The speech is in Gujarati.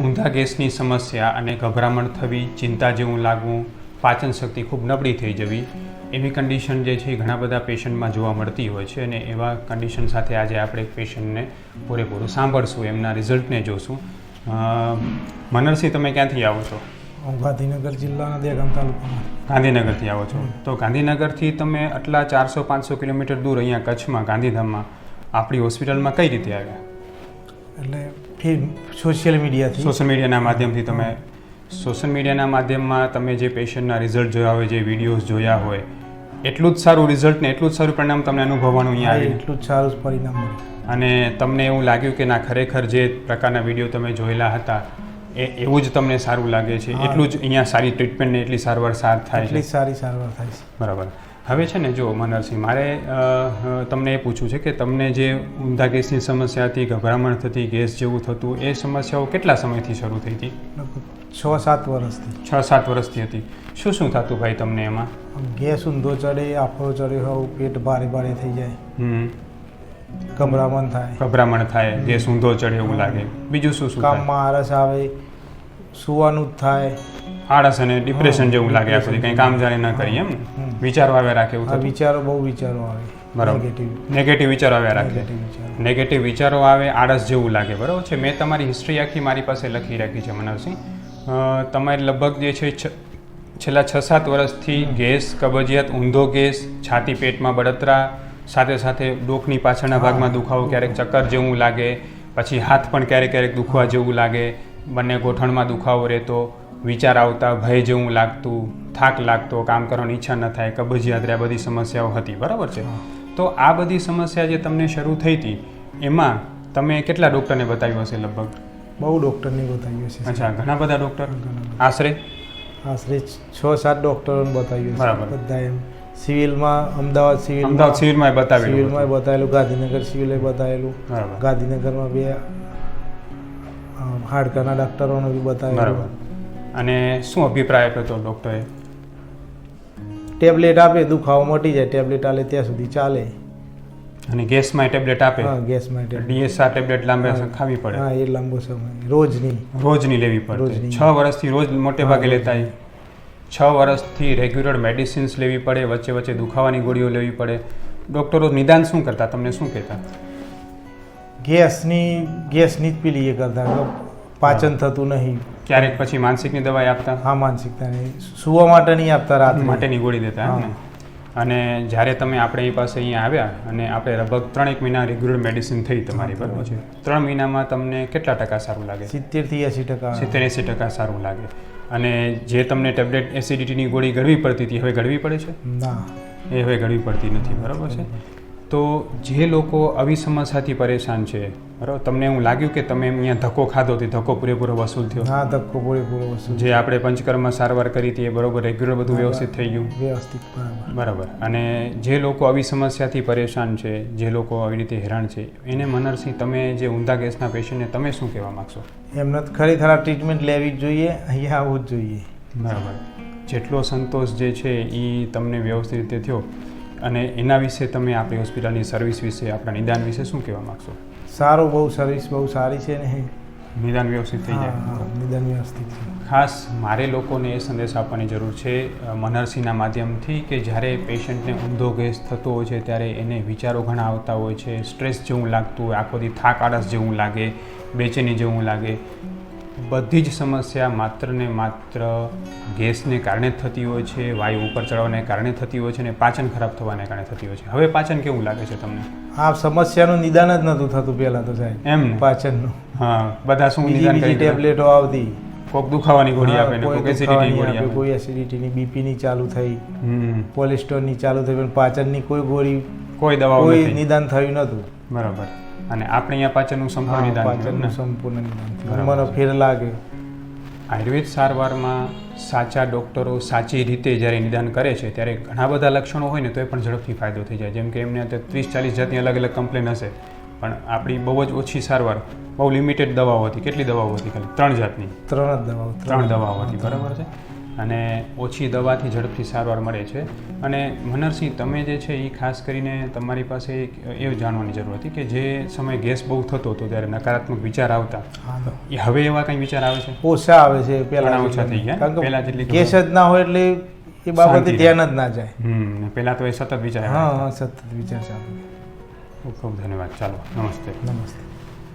ઊંધા ગેસની સમસ્યા અને ગભરામણ થવી ચિંતા જેવું લાગવું પાચન શક્તિ ખૂબ નબળી થઈ જવી એવી કન્ડિશન જે છે એ ઘણા બધા પેશન્ટમાં જોવા મળતી હોય છે અને એવા કન્ડિશન સાથે આજે આપણે પેશન્ટને પૂરેપૂરું સાંભળશું એમના રિઝલ્ટને જોશું. મનરસિંહ તમે ક્યાંથી આવો છો? હું ગાંધીનગર જિલ્લાના દેગામ તાલુકામાં. ગાંધીનગરથી આવો છો. તો ગાંધીનગરથી તમે આટલા ચારસો પાંચસો કિલોમીટર દૂર અહીંયા કચ્છમાં ગાંધીધામમાં આપણી હોસ્પિટલમાં કઈ રીતે આવ્યા? એટલે સોશિયલ મીડિયાથી સોશિયલ મીડિયાના માધ્યમથી તમે સોશિયલ મીડિયાના માધ્યમમાં તમે જે પેશન્ટના રિઝલ્ટ જોયા હોય જે વિડીયોઝ જોયા હોય એટલું જ સારું રિઝલ્ટ ને એટલું જ સારું પરિણામ તમને અનુભવવાનું અહીંયા આવે એટલું જ સારું પરિણામ મળ્યું. અને તમને એવું લાગ્યું કે ના ખરેખર જે પ્રકારના વીડિયો તમે જોયેલા હતા એ એવું જ તમને સારું લાગે છે. એટલું જ અહીંયા સારી ટ્રીટમેન્ટ ને એટલી સારવાર સાર થાય એટલી સારી સારવાર થાય છે. બરાબર. હવે છે ને જો મનરસિંહ મારે તમને એ પૂછવું છે કે તમને જે ઊંધા ગેસની સમસ્યા હતી ગભરામણ થતી ગેસ જેવું થતું એ સમસ્યાઓ કેટલા સમયથી શરૂ થઈ હતી? છ સાત વર્ષથી. છ સાત વર્ષથી હતી. શું શું થતું ભાઈ તમને એમાં? ગેસ ઊંધો ચડે આફરો ચડે હોવ પેટ ભારે ભારે થઈ જાય. હમ. ગભરામણ થાય. ગભરામણ થાય ગેસ ઊંધો ચડે એવું લાગે. બીજું શું શું કામમાં આળસ આવે સુવાનું જ થાય. આળસ અને ડિપ્રેશન જેવું લાગે આખું સુધી કંઈ કામ જાણે ન કરીએ એમ. વિચારો આવ્યા રાખે એવું થતું? વિચારો બહુ વિચારો આવે. બરાબર. નેગેટિવ વિચારો આવ્યા રાખે. નેગેટિવ વિચારો. આવે આળસ જેવું લાગે બરાબર છે? મેં તમારી હિસ્ટ્રી આખી મારી પાસે લખી રાખી છે મનવસિંહ. તમારે લગભગ જે છે છેલ્લા છ સાત વર્ષથી ગેસ કબજિયાત ઊંધો ગેસ છાતી પેટમાં બળતરા સાથે સાથે ડોકની પાછળના ભાગમાં દુખાવો ક્યારેક ચક્કર જેવું લાગે પછી હાથ પણ ક્યારેક ક્યારેક દુખવા જેવું લાગે બંને ગોઠણમાં દુખાવો રહેતો વિચાર આવતા ભય જેવું લાગતું થાક લાગતો કામ કરવાની ઈચ્છા ન થાય કબજિયાત આ બધી સમસ્યાઓ હતી બરાબર છે? તો આ બધી સમસ્યા જે તમને શરૂ થઈ હતી એમાં તમે કેટલા ડૉક્ટરને બતાવ્યું હશે લગભગ? બહુ ડૉક્ટરને બતાવ્યું છે અચ્છા ઘણા બધા ડૉક્ટર? આશરે? આશરે છ સાત ડૉક્ટરોને બતાવ્યું બરાબર. બધા એમ. સિવિલમાં અમદાવાદ સિવિલ અમદાવાદ સિવિલમાં બતાવેલું સિવિલમાં બતાવેલું ગાંધીનગર સિવિલે બતાવેલું. ગાંધીનગરમાં બે હાડકાના ડૉક્ટરોને બી બતાવેલું. અને શું અભિપ્રાય આપ્યો હતો ડૉક્ટરે? ટેબ્લેટ આપે દુખાવો મટી જાય ટેબ્લેટ આલે ત્યાં સુધી ચાલે. અને ગેસમાં ટેબ્લેટ આપે? હા ગેસમાં ડીએસઆર ટેબ્લેટ લાંબે. ખાવી પડે. હા એ લાંબો સમય. રોજની. રોજની લેવી પડે. છ વર્ષથી રોજ મોટે ભાગે લેતા. છ વર્ષથી રેગ્યુલર મેડિસિન્સ લેવી પડે વચ્ચે વચ્ચે દુખાવાની ગોળીઓ લેવી પડે. ડૉક્ટરો નિદાન શું કરતા? તમને શું કહેતા? ગેસની ગેસની જ પેલી એ કરતા. પાચન થતું નહીં. ક્યારેક પછી માનસિકની દવાઈ આપતા? હા માનસિકતા નહીં. સુવા માટે નહીં આપતા રાત માટેની ગોળી દેતા અને જ્યારે તમે આપણે એ પાસે અહીંયા આવ્યા અને આપણે લગભગ ત્રણ એક મહિના રેગ્યુલર મેડિસિન થઈ તમારી પર બરાબર છે ત્રણ મહિનામાં તમને કેટલા ટકા સારું લાગે? સિત્તેરથી એસી ટકા. સિત્તેર એંસી ટકા સારું લાગે. અને જે તમને ટેબ્લેટ એસિડિટીની ગોળી ગળવી પડતી હતી હવે ગળવી પડે છે? ના. એ હવે ગળવી પડતી નથી બરાબર છે? તો જે લોકો આવી સમસ્યાથી પરેશાન છે બરાબર? તમને એવું લાગ્યું કે તમે અહીંયા ધક્કો ખાધો તે ધક્કો પૂરેપૂરો વસૂલ થયો? હા ધક્કો પૂરેપૂરો વસૂલ જે આપણે પંચકર્મમાં સારવાર કરી હતી એ બરોબર રેગ્યુલર બધું વ્યવસ્થિત થઈ ગયું? વ્યવસ્થિત બરાબર. અને જે લોકો આવી સમસ્યાથી પરેશાન છે જે લોકો આવી રીતે હેરાન છે એને મનરસિંહ તમે જે ઊંધા ગેસના પેશન્ટને તમે શું કહેવા માગશો? એમને ખરેખર ટ્રીટમેન્ટ લેવી જ જોઈએ અહીંયા આવવું જ જોઈએ. બરાબર. જેટલો સંતોષ જે છે એ તમને વ્યવસ્થિત રીતે થયો. અને એના વિશે તમે આપણી હોસ્પિટલની સર્વિસ વિશે આપણા નિદાન વિશે શું કહેવા માગશો? સારું બહુ સર્વિસ બહુ સારી છે ને નિદાન વ્યવસ્થિત થઈ જાય. નિદાન વ્યવસ્થિત ખાસ મારે લોકોને એ સંદેશ આપવાની જરૂર છે મનરસિંહના માધ્યમથી કે જ્યારે પેશન્ટને ઊંધો ગેસ થતો હોય છે ત્યારે એને વિચારો ઘણા આવતા હોય છે સ્ટ્રેસ જેવું લાગતું હોય આખો દી થાક આળસ જેવું લાગે બેચેની જેવું લાગે. બધી જ સમસ્યા માત્ર ને માત્ર ગેસને કારણે થતી હોય છે વાયુ ઉપર ચડવાને કારણે થતી હોય છે અને પાચન ખરાબ થવાને કારણે થતી હોય છે. હવે પાચન કેવું લાગે છે તમને? આ સમસ્યાનું નિદાન જ નહોતું થતું પહેલાં તો સાહેબ એમ પાચનનું. હા બધા શું નિદાન કરી ટેબ્લેટો આવતી. કોક દુખાવાની ગોળી આપે કોક એસિડિટીની ગોળી આપે, કોઈ એસિડિટીની બીપીની ચાલુ થઈ. હમ. કોલેસ્ટ્રોલની ચાલુ થઈ પણ પાચનની કોઈ ગોળી કોઈ દવા કોઈ નિદાન થયું નહોતું. બરાબર. અને આપણે અહીંયા પાચનનું સંપૂર્ણ નિદાન પાચનનું સંપૂર્ણ નિદાન મને ફેર લાગે. આયુર્વેદ સારવારમાં સાચા ડૉક્ટરો સાચી રીતે જ્યારે નિદાન કરે છે ત્યારે ઘણા બધા લક્ષણો હોય ને તો એ પણ ઝડપથી ફાયદો થઈ જાય. જેમ કે એમને અત્યારે ત્રીસ ચાલીસ જાતની અલગ અલગ કમ્પ્લેન હશે પણ આપણી બહુ જ ઓછી સારવાર બહુ લિમિટેડ દવાઓ હતી. કેટલી દવાઓ હતી ખાલી? ત્રણ જાતની. ત્રણ જ દવાઓ ત્રણ દવાઓ હતી. બરાબર છે? અને ઓછી દવાથી ઝડપથી સારવાર મળે છે. અને મનરસિંહ તમે જે છે એ ખાસ કરીને તમારી પાસે એક એ જાણવાની જરૂર હતી કે જે સમયે ગેસ બહુ થતો હતો ત્યારે નકારાત્મક વિચાર આવતા. એ હવે એવા કંઈ વિચાર આવે છે? ઓછા આવે છે પહેલા ઓછા થઈ ગયા. પહેલા જેટલી ગેસ જ ના હોય એટલે એ બાબતે ધ્યાન જ ના જાય. હમ પહેલાં તો એ સતત વિચાર હા સતત વિચાર ચાલુ. ખૂબ ખૂબ ધન્યવાદ. ચાલો નમસ્તે. નમસ્તે.